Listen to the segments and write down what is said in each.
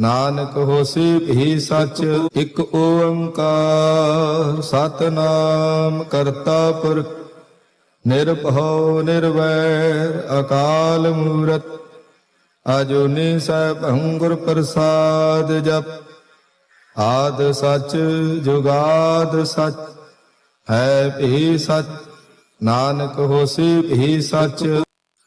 ਨਾਨਕ ਹੋਸੀ ਭੀ ਸਚ, ਇੱਕ ਓੰਕਾਰ। ਸਤਨਾਮ ਕਰਤਾ ਪੁਰਖ ਨਿਰਭਉ ਨਿਰਵੈਰ, ਅਕਾਲ ਮੂਰਤ। ਅਜੂਨੀ ਸੈਭੰ ਗੁਰ ਪ੍ਰਸਾਦ ਜਪ। ਆਦ ਸਚ, ਜੁਗਾਦ ਸਚ, ਹੈ ਭੀ ਸਚ। ਨਾਨਕ ਹੋਸੀ ਭੀ ਸਚ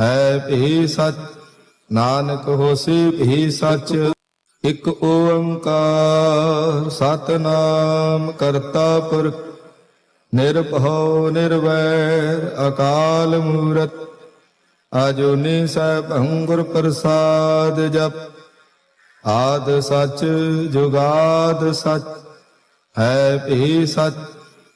ਹੈ ਵੀ ਸਚ, ਨਾਨਕ ਹੋਸੀ ਵੀ ਸਚ, ਇਕ ਓੰਕਾਰ ਸਤਨਾਮ ਕਰਤਾ ਪੁਰਖ ਨਿਰਭਉ ਨਿਰਵੈਰ ਅਕਾਲ ਮੂਰਤ, ਅਜੂਨੀ ਸੈਭੰ ਗੁਰ ਪ੍ਰਸਾਦ ਜਪ, ਆਦ ਸਚ ਜੁਗਾਦ ਸਚ, ਹੈ ਵੀ ਸਚ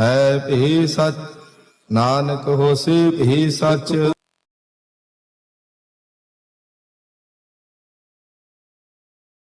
ਹੈ ਭੀ ਸਚ। ਨਾਨਕ ਹੋਸੀ ਭੀ ਸਚ।